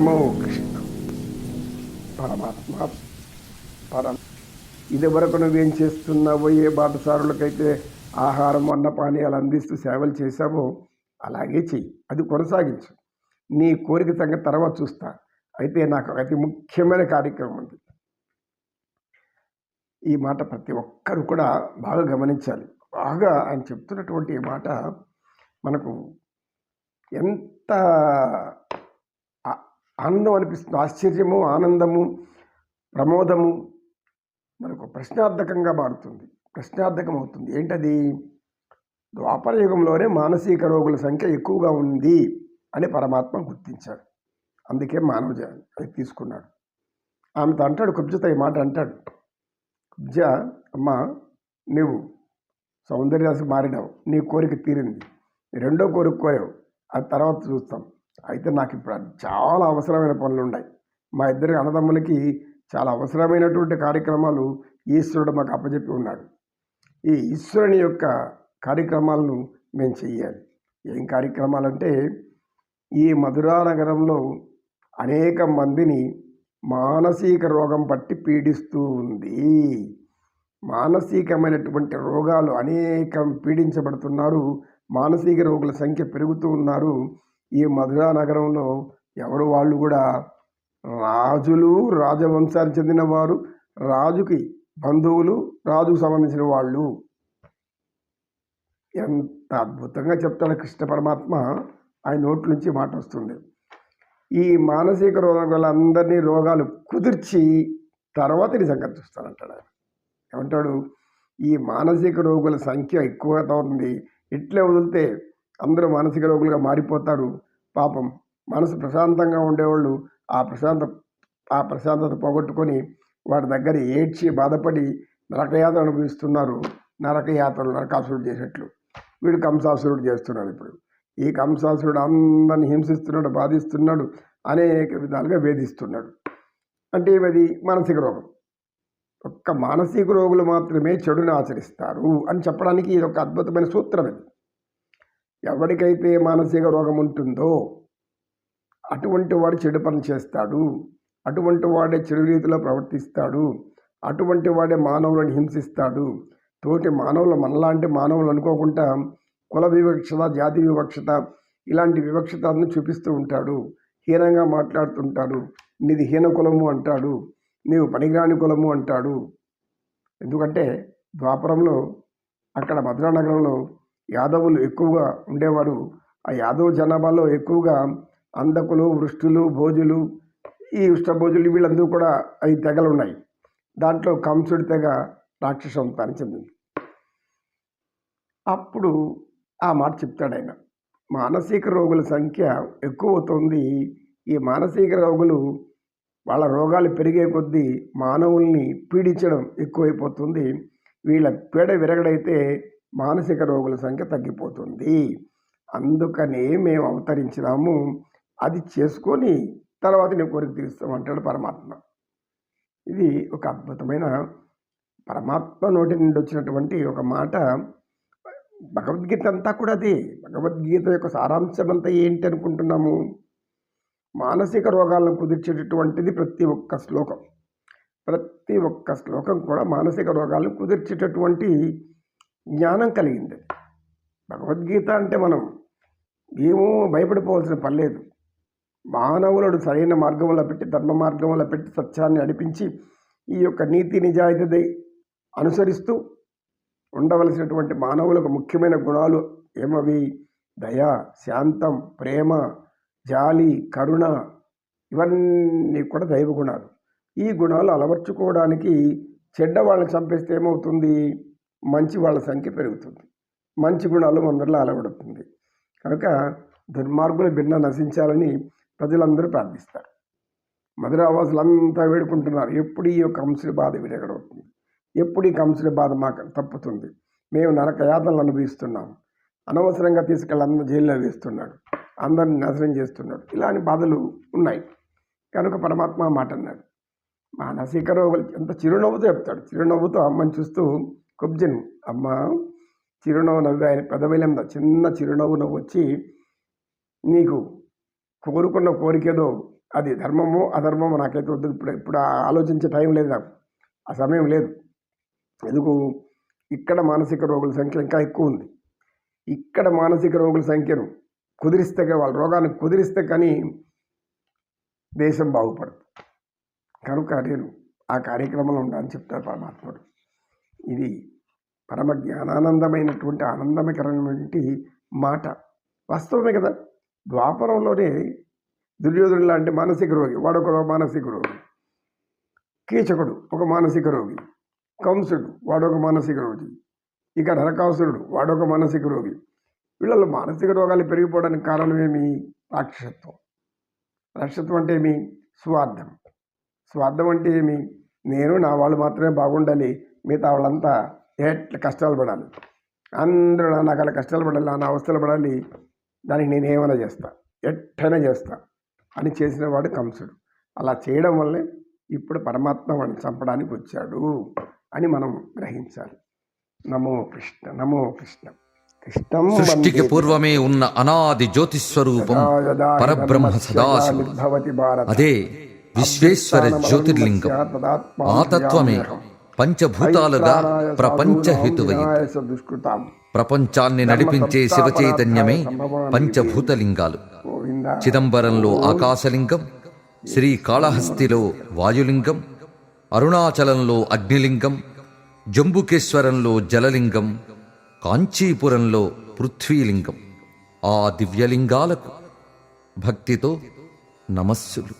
నమో కృష్ణ పరమాత్మ పరం ఇదివరకు నువ్వేం చేస్తున్నావో ఏ బాటసారులకైతే ఆహారం అన్న పానీయాలు అందిస్తూ సేవలు చేశావో అలాగే చెయ్యి. అది కొనసాగించు. నీ కోరిక తగ్గ తర్వాత చూస్తా. అయితే నాకు అతి ముఖ్యమైన కార్యక్రమం ఉంది. ఈ మాట ప్రతి ఒక్కరు కూడా బాగా గమనించాలి. బాగా ఆయన చెప్తున్నటువంటి ఈ మాట మనకు ఎంత ఆనందం అనిపిస్తుంది ఆశ్చర్యము ఆనందము ప్రమోదము మనకు ప్రశ్నార్థకంగా మారుతుంది ప్రశ్నార్థకం అవుతుంది ఏంటది ద్వాపరయుగంలోనే మానసిక రోగుల సంఖ్య ఎక్కువగా ఉంది అని పరమాత్మ గుర్తించాడు. అందుకే మానవ జ- అది తీసుకున్నాడు. ఆమెతో అంటాడు కుబ్జతో ఈ మాట అంటాడు. కుబ్జ అమ్మ నువ్వు సౌందర్యాసి మారినావు నీ కోరిక తీరింది. రెండో కోరిక కోరావు అది తర్వాత చూస్తాం. అయితే నాకు ఇప్పుడు చాలా అవసరమైన పనులు ఉన్నాయి మా ఇద్దరి అన్నదమ్ములకి చాలా అవసరమైనటువంటి కార్యక్రమాలు ఈశ్వరుడు మాకు అప్పచెప్పి ఉన్నాడు. ఈ ఈశ్వరుని యొక్క కార్యక్రమాలను మేము చెయ్యాలి. ఏం కార్యక్రమాలంటే ఈ మధురా నగరంలో అనేక మందిని మానసిక రోగం పట్టి పీడిస్తూ ఉంది. మానసికమైనటువంటి రోగాలు అనేకం పీడించబడుతున్నారు. మానసిక రోగుల సంఖ్య పెరుగుతూ ఉన్నారు. ఈ మధురా నగరంలో ఎవరు వాళ్ళు కూడా రాజులు రాజవంశానికి చెందిన వారు రాజుకి బంధువులు రాజుకు సంబంధించిన వాళ్ళు. ఎంత అద్భుతంగా చెప్తాడు కృష్ణ పరమాత్మ. ఆయన నోట్ల నుంచి మాట వస్తుంది. ఈ మానసిక రోగాలందరినీ రోగాలు కుదిర్చి తర్వాత నీ సంగతి చూస్తానంటాడు ఆయన. ఏమంటాడు? ఈ మానసిక రోగుల సంఖ్య ఎక్కువగా ఉంది ఇట్లే వదిలితే అందరూ మానసిక రోగులుగా మారిపోతారు. పాపం మనసు ప్రశాంతంగా ఉండేవాళ్ళు ఆ ప్రశాంత ఆ ప్రశాంతత పోగొట్టుకొని వాడి దగ్గర ఏడ్చి బాధపడి నరకయాత్ర అనుభవిస్తున్నారు. నరకయాత్రలు నరకాసురుడు చేసేట్లు వీడు కంసాసురుడు చేస్తున్నాడు ఇప్పుడు. ఈ కంసాసురుడు అందరిని హింసిస్తున్నాడు బాధిస్తున్నాడు అనేక విధాలుగా వేధిస్తున్నాడు. అంటే ఇది మానసిక రోగం. ఒక్క మానసిక రోగులు మాత్రమే చెడుని ఆచరిస్తారు అని చెప్పడానికి ఇది ఒక అద్భుతమైన సూత్రం ఇది. ఎవరికైతే మానసిక రోగం ఉంటుందో అటువంటి వాడు చెడు పని చేస్తాడు. అటువంటి వాడే చెడు రీతిలో ప్రవర్తిస్తాడు. అటువంటి వాడే మానవులను హింసిస్తాడు. తోటి మానవులు మనలాంటి మానవులు అనుకోకుండా కుల వివక్షత జాతి వివక్షత ఇలాంటి వివక్షతను చూపిస్తూ ఉంటాడు. హీనంగా మాట్లాడుతుంటాడు. నీది హీన కులము అంటాడు. నీవు పనికిరాని కులము అంటాడు. ఎందుకంటే ద్వాపరంలో అక్కడ మధురా నగరంలో యాదవులు ఎక్కువగా ఉండేవారు. ఆ యాదవ జనాభాలో ఎక్కువగా అందకులు వృష్టులు భోజులు ఈ ఉష్ణభోజులు వీళ్ళందరూ కూడా అవి తెగలు ఉన్నాయి. దాంట్లో కంసుడి తెగ రాక్షస వంశానికి చెందింది. అప్పుడు ఆ మాట చెప్తాడు ఆయన. మానసిక రోగుల సంఖ్య ఎక్కువ అవుతుంది. ఈ మానసిక రోగులు వాళ్ళ రోగాలు పెరిగే కొద్దీ మానవుల్ని పీడించడం ఎక్కువైపోతుంది. వీళ్ళ పీడ విరగడైతే మానసిక రోగుల సంఖ్య తగ్గిపోతుంది. అందుకనే మేము అవతరించినాము. అది చేసుకొని తర్వాత నేను కోరిక తీరుస్తామంటాడు పరమాత్మ. ఇది ఒక అద్భుతమైన పరమాత్మ నోటి నుండి వచ్చినటువంటి ఒక మాట. భగవద్గీత అంతా కూడా అదే. భగవద్గీత యొక్క సారాంశం అంతా ఏంటి అనుకుంటున్నాము? మానసిక రోగాలను కుదిర్చేటటువంటిది ప్రతి ఒక్క శ్లోకం. ప్రతి ఒక్క శ్లోకం కూడా మానసిక రోగాలను కుదిర్చేటటువంటి జ్ఞానం కలిగింది. భగవద్గీత అంటే మనం ఏమో భయపడిపోవాల్సిన పని లేదు. మానవులను సరైన మార్గంలో పెట్టి ధర్మ మార్గంలో పెట్టి సత్యాన్ని నడిపించి ఈ యొక్క నీతి నిజాయితీ అనుసరిస్తూ ఉండవలసినటువంటి మానవులకు ముఖ్యమైన గుణాలు ఏమవి? దయ శాంతం ప్రేమ జాలి కరుణ ఇవన్నీ కూడా దైవ గుణాలు ఈ గుణాలు అలవర్చుకోవడానికి చెడ్డ వాళ్ళని చంపేస్తే ఏమవుతుంది? మంచి వాళ్ళ సంఖ్య పెరుగుతుంది. మంచి గుణాలు అందరిలో అలవడుతుంది. కనుక దుర్మార్గులు భిన్న నశించాలని ప్రజలందరూ ప్రార్థిస్తారు. మధురావాసులంతా వేడుకుంటున్నారు. ఎప్పుడు ఈ యొక్క కంసుడి బాధ విడగడవుతుంది ఎప్పుడు ఈ కంసుడి బాధ మాకు తప్పుతుంది? మేము నరక యాతనలు అనుభవిస్తున్నాం. అనవసరంగా తీసుకెళ్ళి అందరూ జైల్లో వేస్తున్నాడు. అందరిని నాశనం చేస్తున్నాడు. ఇలాంటి బాధలు ఉన్నాయి. కనుక పరమాత్మ మాట అన్నాడు మా రోగులు ఎంత చిరునవ్వుతో చెప్తాడు. చిరునవ్వుతో అమ్మని చూస్తూ కుబ్జన్. అమ్మ చిరునవ్వు నవ్వి ఆయన పెదవిలంద. చిన్న చిరునవ్వు నవ్వు వచ్చి నీకు కోరుకున్న కోరికేదో అది ధర్మమో అధర్మమో నాకైతే వద్దు. ఇప్పుడు ఇప్పుడు ఆలోచించే టైం లేదు నాకు. ఆ సమయం లేదు. ఎందుకు? ఇక్కడ మానసిక రోగుల సంఖ్య ఇంకా ఎక్కువ ఉంది. ఇక్కడ మానసిక రోగుల సంఖ్యను కుదిరిస్తే వాళ్ళ రోగాన్ని కుదిరిస్తే కానీ దేశం బాగుపడదు. కనుక నేను ఆ కార్యక్రమంలో ఉండాలని చెప్తారు పరమాత్ముడు. ఇది పరమ జ్ఞానానందమైనటువంటి ఆనందమకరమైనటువంటి మాట. వాస్తవమే కదా? ద్వాపరంలోనే దుర్యోధను లాంటి మానసిక రోగి వాడొక మానసిక రోగి. కీచకుడు ఒక మానసిక రోగి. కంసుడు వాడొక మానసిక రోగి. ఇక నరకాసురుడు వాడొక మానసిక రోగి. వీళ్ళలో మానసిక రోగాలు పెరిగిపోవడానికి కారణమేమి? రాక్షసత్వం. రాక్షసత్వం అంటే ఏమి? స్వార్థం. స్వార్థం అంటే ఏమి? నేను నా వాళ్ళు మాత్రమే బాగుండాలి. మిగతా వాళ్ళంతా ఎట్లా కష్టాలు పడాలి అందరూ నా నాకాల కష్టాలు పడాలి నా అవస్థలు పడాలి దానికి నేను ఏమైనా చేస్తా? ఎట్టైనా చేస్తా. అని చేసిన వాడు కంసుడు. అలా చేయడం వల్లే ఇప్పుడు పరమాత్మ వాడిని చంపడానికి వచ్చాడు అని మనం గ్రహించాలి. నమో కృష్ణ నమో కృష్ణ. కృష్ణం సృష్టికి పూర్వమే ఉన్న అనాది జ్యోతిస్వరూపం పరబ్రహ్మ భారత. అదే విశ్వేశ్వర జ్యోతిర్లింగం. ఆ తత్వమే. పంచభూతాలుగా ప్రపంచ హితువై ప్రపంచాన్ని నడిపించే శివ చైతన్యమే పంచభూతలింగాలు. చిదంబరంలో ఆకాశలింగం శ్రీకాళహస్తిలో వాయులింగం అరుణాచలంలో అగ్నిలింగం జంబుకేశ్వరంలో జలలింగం కాంచీపురంలో పృథ్వీలింగం. ఆ దివ్యలింగాలకు భక్తితో నమస్సులు.